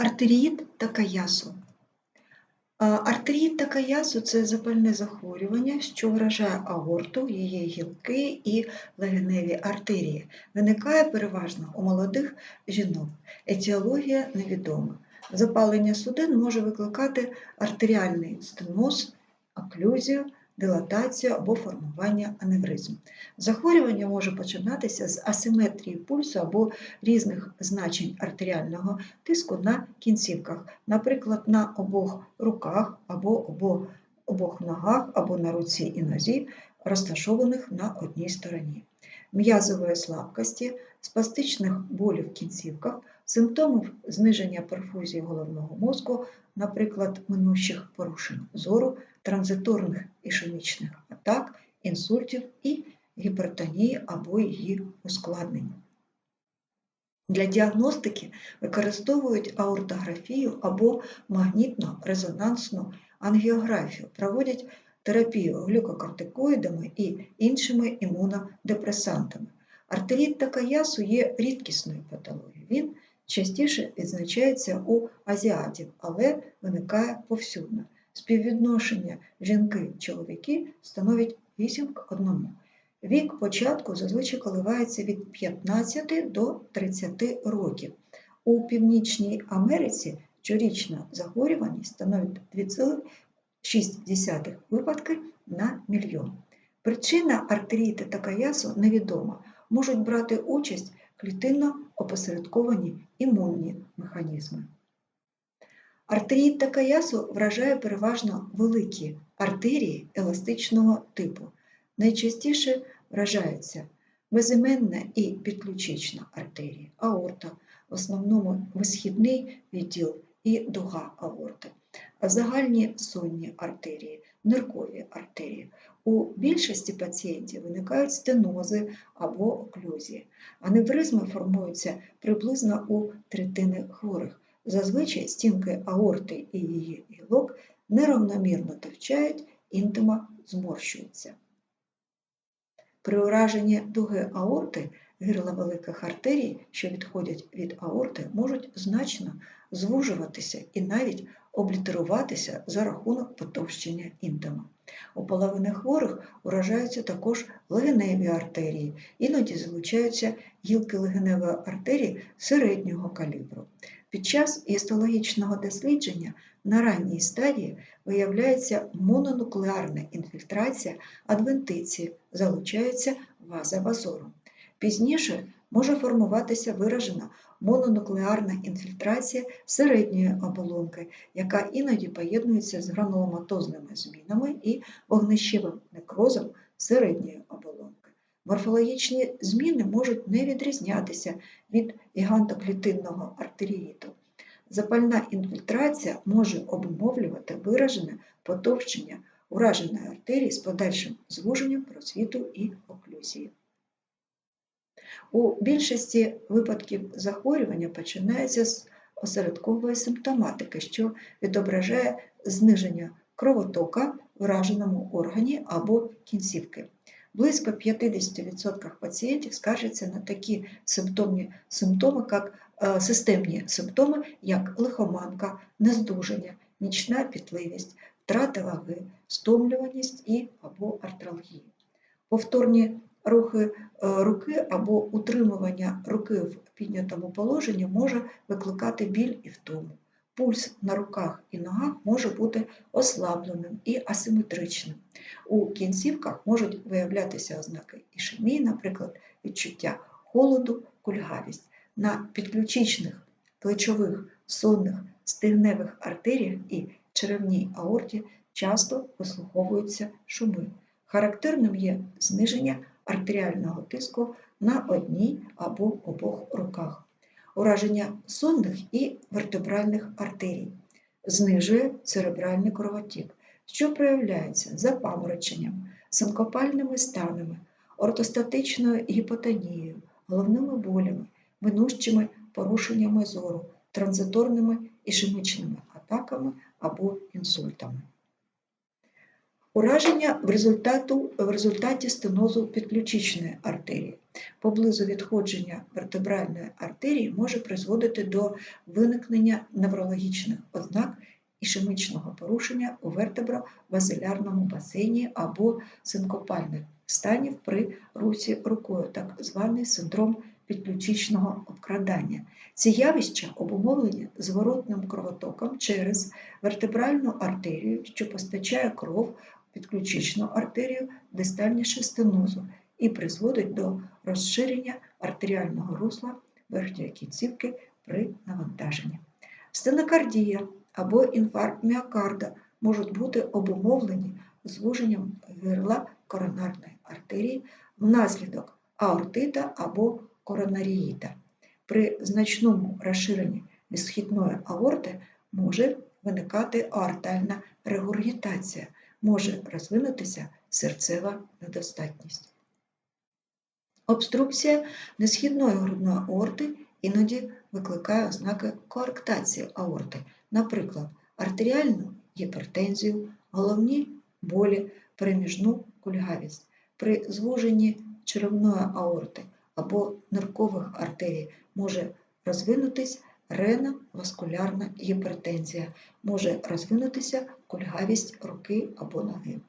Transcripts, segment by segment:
Артеріїд та каясу. А, Артеріїд та каясу це запальне захворювання, що вражає аорту, її гілки і легеневі артерії. Виникає переважно у молодих жінок. Етіологія невідома. Запалення судин може викликати артеріальний стеноз, оклюзію, дилатацію або формування аневризм. Захворювання може починатися з асиметрії пульсу або різних значень артеріального тиску на кінцівках, наприклад, на обох руках або обох, ногах, або на руці і нозі, розташованих на одній стороні. М'язової слабкості, спастичних болів в кінцівках, симптомів зниження перфузії головного мозку, наприклад, минущих порушень зору, транзиторних ішемічних атак, інсультів і гіпертонії або її ускладнень. Для діагностики використовують аортографію або магнітно-резонансну ангіографію, проводять терапію глюкокортикоїдами і іншими імунодепресантами. Артеріт та каясу є рідкісною патологією. Він частіше відзначається у азіатів, але виникає повсюдно. Співвідношення жінки-чоловіки становить 8 к 1. Вік початку зазвичай коливається від 15 до 30 років. У Північній Америці щорічна захворюваність становить 2,6 випадки на мільйон. Причина артеріти та каясу невідома, можуть брати участь клітинно опосередковані імунні механізми. Артеріт та каясу вражає переважно великі артерії еластичного типу. Найчастіше вражаються безіменна і підключична артерії, аорта, в основному висхідний відділ і дуга аорти, загальні сонні артерії, ниркові артерії. У більшості пацієнтів виникають стенози або оклюзії. Аневризми формуються приблизно у третини хворих. Зазвичай стінки аорти і її гілок неравномірно товчають, інтима зморщується. При ураженні дуги аорти гирла великих артерій, що відходять від аорти, можуть значно звужуватися і навіть облітеруватися за рахунок потовщення інтима. У половини хворих уражаються також легеневі артерії, іноді залучаються гілки легеневої артерії середнього калібру. Під час гістологічного дослідження на ранній стадії виявляється мононуклеарна інфільтрація адвентиції, залучається ваза вазору. Пізніше може формуватися виражена мононуклеарна інфільтрація середньої оболонки, яка іноді поєднується з грануломатозними змінами і вогнищевим некрозом середньої оболонки. Морфологічні зміни можуть не відрізнятися від гігантоклітинного артеріїту. Запальна інфільтрація може обумовлювати виражене потовщення ураженої артерії з подальшим звуженням просвіту і оклюзії. У більшості випадків захворювання починається з осередкової симптоматики, що відображає зниження кровотока в враженому органі або кінцівки. Близько 50% пацієнтів скаржаться на такі симптомні симптоми, як е, системні симптоми, як лихоманка, нездужання, нічна пітливість, втрата ваги, стомлюваність і або артралгія. Повторні рухи е, руки або утримування руки в піднятому положенні може викликати біль і втому. Пульс на руках і ногах може бути ослабленим і асиметричним. У кінцівках можуть виявлятися ознаки ішемії, наприклад, відчуття холоду, кульгавість. На підключичних плечових, сонних, стигневих артеріях і черевній аорті часто вислуховуються шуми. Характерним є зниження артеріального тиску на одній або обох руках ураження сонних і вертебральних артерій, знижує церебральний кровотік, що проявляється запамороченням, синкопальними станами, ортостатичною гіпотонією, головними болями, минущими порушеннями зору, транзиторними ішемічними атаками або інсультами. Ураження в, результату, в результаті стенозу підключичної артерії. Поблизу відходження вертебральної артерії може призводити до виникнення неврологічних ознак ішемічного порушення у вертебровазилярному басейні або синкопальних станів при русі рукою, так званий синдром підключичного обкрадання. Ці явища обумовлені зворотним кровотоком через вертебральну артерію, що постачає кров підключичну артерію дистальніше стенозу і призводить до розширення артеріального русла верхньої кінцівки при навантаженні. Стенокардія або інфаркт міокарда можуть бути обумовлені звуженням гирла коронарної артерії внаслідок аортита або коронаріїта. При значному розширенні несхідної аорти може виникати аортальна регургітація, може розвинутися серцева недостатність. Обструкція несхідної грудної аорти іноді викликає ознаки коарктації аорти, наприклад, артеріальну гіпертензію, головні болі, переміжну кульгавість. При звуженні черевної аорти або ниркових артерій може розвинутись рено-васкулярна гіпертензія, може розвинутися кульгавість руки або ноги.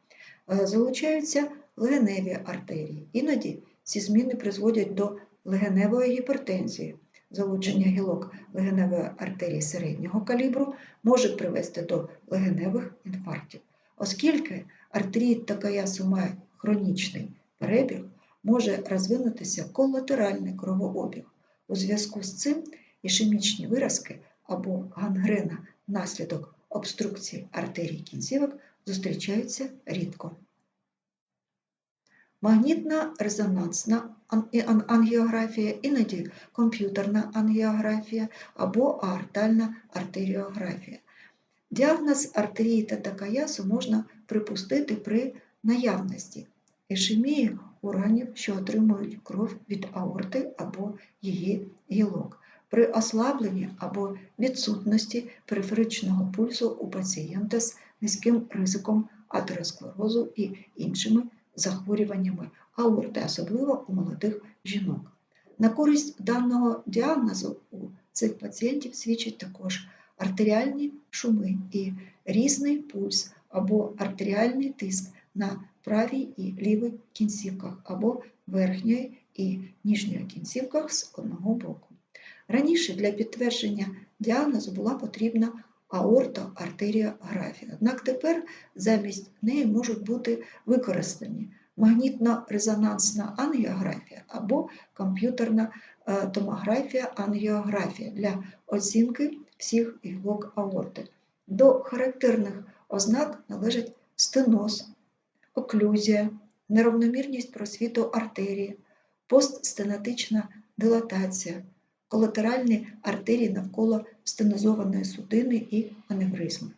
Е, Залучаються легеневі артерії. Іноді ці зміни призводять до легеневої гіпертензії. Залучення гілок легеневої артерії середнього калібру може привести до легеневих інфарктів. Оскільки артеріт такаясу має хронічний перебіг, може розвинутися колатеральний кровообіг. У зв'язку з цим ішемічні виразки або гангрена внаслідок обструкції артерій кінцівок зустрічаються рідко. Магнітна резонансна ангіографія, іноді комп'ютерна ангіографія або аортальна артеріографія. Діагноз артерії та такаясу можна припустити при наявності ішемії органів, що отримують кров від аорти або її гілок, при ослабленні або відсутності периферичного пульсу у пацієнта з низьким ризиком атеросклерозу і іншими захворюваннями аорти, особливо у молодих жінок. На користь даного діагнозу у цих пацієнтів свідчать також артеріальні шуми і різний пульс або артеріальний тиск на правій і лівій кінцівках або верхньої і нижньої кінцівках з одного боку. Раніше для підтвердження діагнозу була потрібна аортоартеріографія, однак тепер замість неї можуть бути використані магнітно-резонансна ангіографія або комп'ютерна е, томографія ангіографія для оцінки всіх гілок аорти. До характерних ознак належать стеноз, оклюзія, неравномірність просвіту артерії, постстенатична дилатація, колатеральні артерії навколо стенозованої судини і аневризми.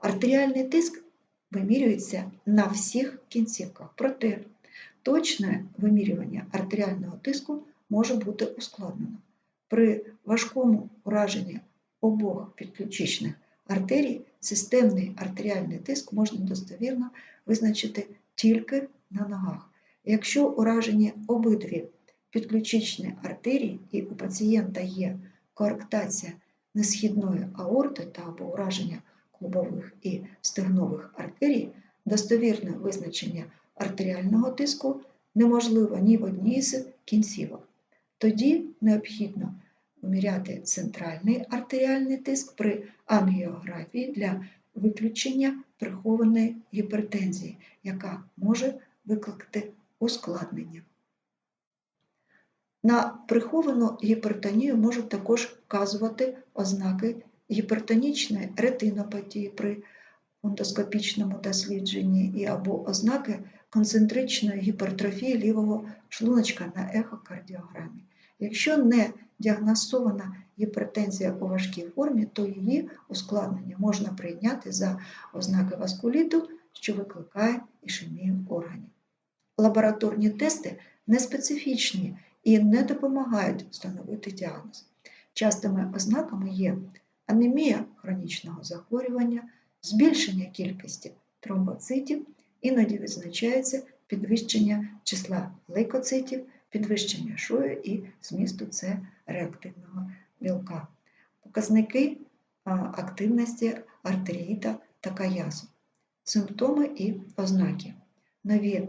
Артеріальний тиск вимірюється на всіх кінцівках, проте точне вимірювання артеріального тиску може бути ускладнено. При важкому ураженні обох підключичних артерій системний артеріальний тиск можна достовірно визначити тільки на ногах. Якщо уражені обидві підключичні артерії і у пацієнта є коарктація несхідної аорти та або ураження клубових і стегнових артерій, достовірне визначення артеріального тиску неможливо ні в одній з кінцівок. Тоді необхідно виміряти центральний артеріальний тиск при ангіографії для виключення прихованої гіпертензії, яка може викликати ускладнення. На приховану гіпертонію можуть також вказувати ознаки гіпертонічної ретинопатії при фондоскопічному дослідженні і або ознаки концентричної гіпертрофії лівого шлуночка на ехокардіограмі. Якщо не діагностована гіпертензія у важкій формі, то її ускладнення можна прийняти за ознаки васкуліту, що викликає ішемію органів. Лабораторні тести неспецифічні і не допомагають встановити діагноз. Частими ознаками є анемія хронічного захворювання, збільшення кількості тромбоцитів, іноді відзначається підвищення числа лейкоцитів, підвищення шою і змісту С реактивного білка. Показники активності артеріїта та каясу. Симптоми і ознаки. Нові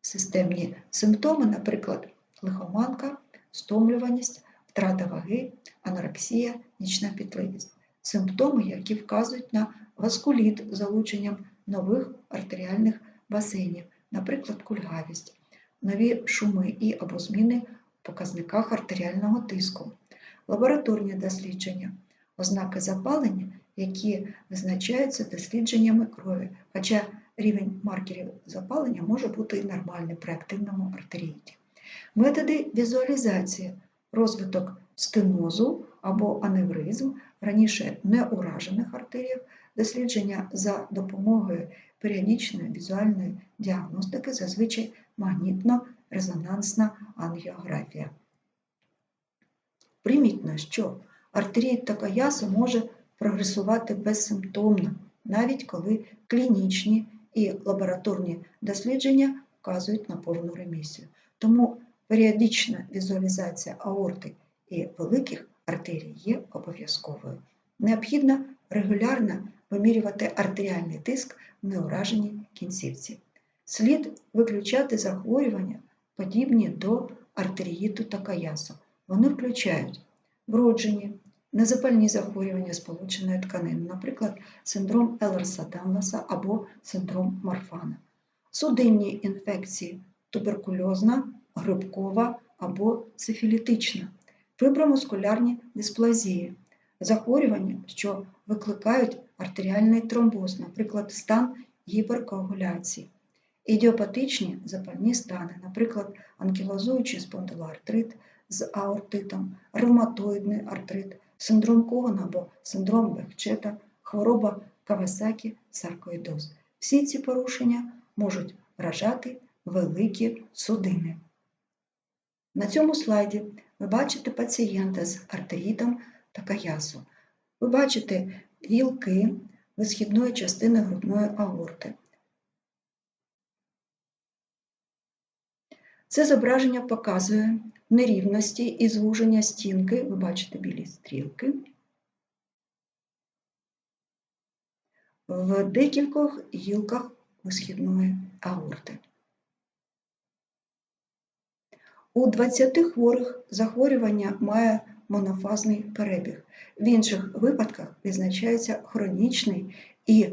системні симптоми, наприклад, лихоманка, стомлюваність, втрата ваги, анорексія, нічна пітливість. Симптоми, які вказують на васкуліт з залученням нових артеріальних басейнів, наприклад, кульгавість, нові шуми і або зміни в показниках артеріального тиску, лабораторні дослідження, ознаки запалення, які визначаються дослідженнями крові, хоча рівень маркерів запалення може бути і нормальний при активному артеріїті. Методи візуалізації, розвиток стенозу або аневризм, раніше неуражених артеріїв, дослідження за допомогою періодичної візуальної діагностики, зазвичай магнітно-резонансна ангіографія. Примітно, що артеріїд Такаясу може прогресувати безсимптомно, навіть коли клінічні і лабораторні дослідження вказують на повну ремісію. Тому періодична візуалізація аорти і великих артерій є обов'язковою. Необхідно регулярно вимірювати артеріальний тиск в неураженій кінцівці. Слід виключати захворювання, подібні до артеріїту та каясу. Вони включають вроджені, незапальні захворювання сполученої тканини, наприклад, синдром Елерса Данлеса або синдром Марфана, судинні інфекції, туберкульозна, грибкова або сифілітична, фибромускулярні дисплазії, захворювання, що викликають артеріальний тромбоз, наприклад, стан гіперкоагуляції, ідіопатичні запальні стани, наприклад, анкілозуючий спондилоартрит з аортитом, ревматоїдний артрит, синдром Когана або синдром Бехчета, хвороба Кавасакі, саркоїдоз. Всі ці порушення можуть вражати великі судини. На цьому слайді ви бачите пацієнта з артерітом та каясу. Ви бачите вілки висхідної частини грудної аорти. Це зображення показує нерівності і звуження стінки, ви бачите білі стрілки, в декількох гілках висхідної аорти. У 20 хворих захворювання має монофазний перебіг. В інших випадках відзначається хронічний і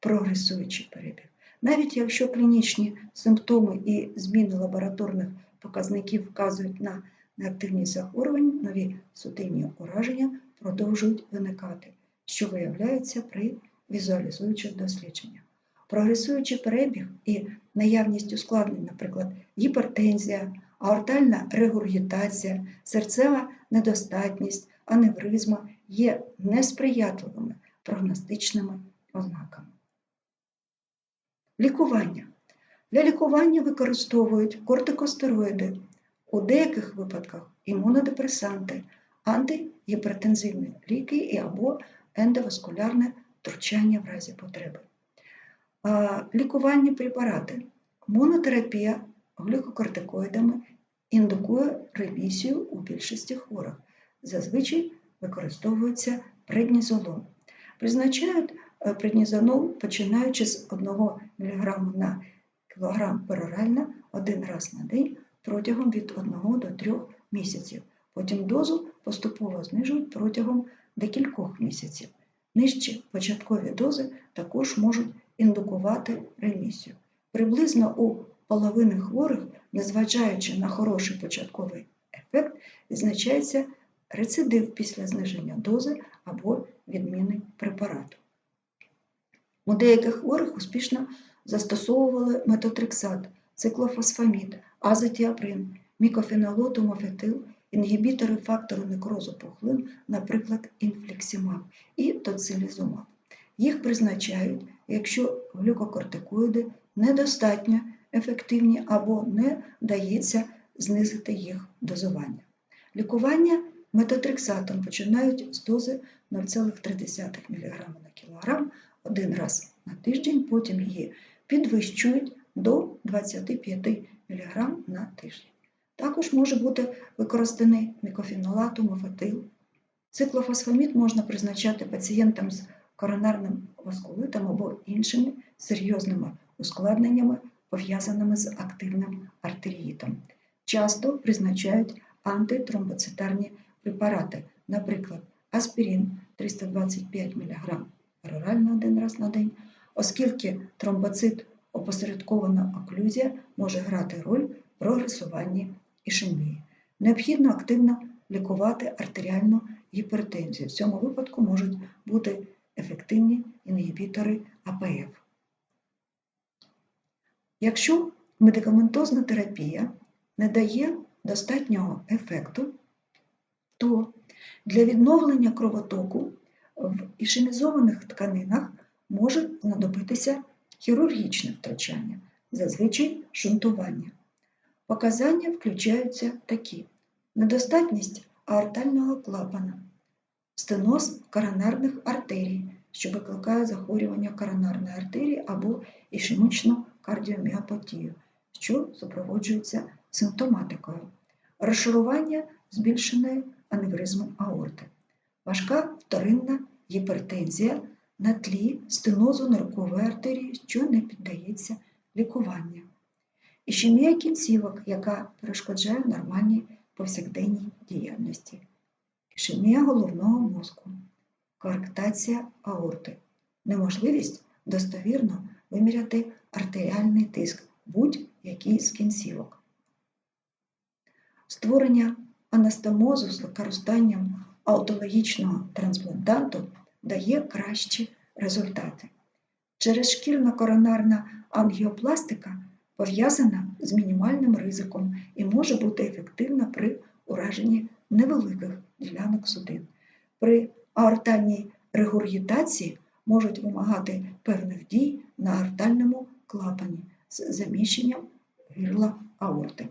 прогресуючий перебіг. Навіть якщо клінічні симптоми і зміни лабораторних показників вказують на неактивність захворювань, нові судинні ураження продовжують виникати, що виявляється при візуалізуючих дослідженнях. Прогресуючий перебіг і наявність ускладнень, наприклад, гіпертензія, аортальна регургітація, серцева недостатність, аневризма є несприятливими прогностичними ознаками. Лікування. Для лікування використовують кортикостероїди, у деяких випадках імунодепресанти, антигіпертензивні ліки і або ендоваскулярне втручання в разі потреби. Лікувальні препарати. Монотерапія глюкокортикоїдами індукує ремісію у більшості хворих. Зазвичай використовується преднізолон. Призначають е, преднізонол починаючи з 1 мг на кілограм перорально один раз на день протягом від 1 до 3 місяців. Потім дозу поступово знижують протягом декількох місяців. Нижчі початкові дози також можуть індукувати ремісію. Приблизно у половини хворих, незважаючи на хороший початковий ефект, відзначається рецидив після зниження дози або відміни препарату. У деяких хворих успішно застосовували метотрексат, циклофосфамід, азотіаприн, мікофенолот, мофетил, інгібітори фактору некрозу пухлин, наприклад, інфліксімаб і тоцилізумаб. Їх призначають, якщо глюкокортикоїди недостатньо ефективні або не вдається знизити їх дозування. Лікування метотрексатом починають з дози 0,3 мг на кілограм один раз на тиждень, потім її підвищують до 25 мг на тиждень. Також може бути використаний мікофінолат, муфатил. Циклофосфамід можна призначати пацієнтам з коронарним васкулитом або іншими серйозними ускладненнями, пов'язаними з активним артеріїтом. Часто призначають антитромбоцитарні препарати, наприклад, аспірин 325 мг перорально один раз на день, оскільки тромбоцит опосередкована оклюзія може грати роль в прогресуванні ішемії. Необхідно активно лікувати артеріальну гіпертензію. В цьому випадку можуть бути ефективні інгібітори АПФ. Якщо медикаментозна терапія не дає достатнього ефекту, то для відновлення кровотоку в ішемізованих тканинах може знадобитися хірургічне втручання, зазвичай шунтування. Показання включаються такі: недостатність аортального клапана, стеноз коронарних артерій, що викликає захворювання коронарної артерії або ішемічну кардіоміопатію, що супроводжується симптоматикою, розшарування збільшеної аневризми аорти, важка вторинна гіпертензія на тлі стенозу ниркової артерії, що не піддається лікуванню. Ішемія кінцівок, яка перешкоджає нормальній повсякденній діяльності. Ішемія головного мозку, коарктація аорти, неможливість достовірно виміряти артеріальний тиск будь-який з кінцівок. Створення анастомозу з використанням аутологічного трансплантанту дає кращі результати. Черезшкірно-коронарна ангіопластика пов'язана з мінімальним ризиком і може бути ефективна при ураженні невеликих ділянок судин. При аортальній регургітації можуть вимагати певних дій на аортальному клапані з заміщенням гирла аорти.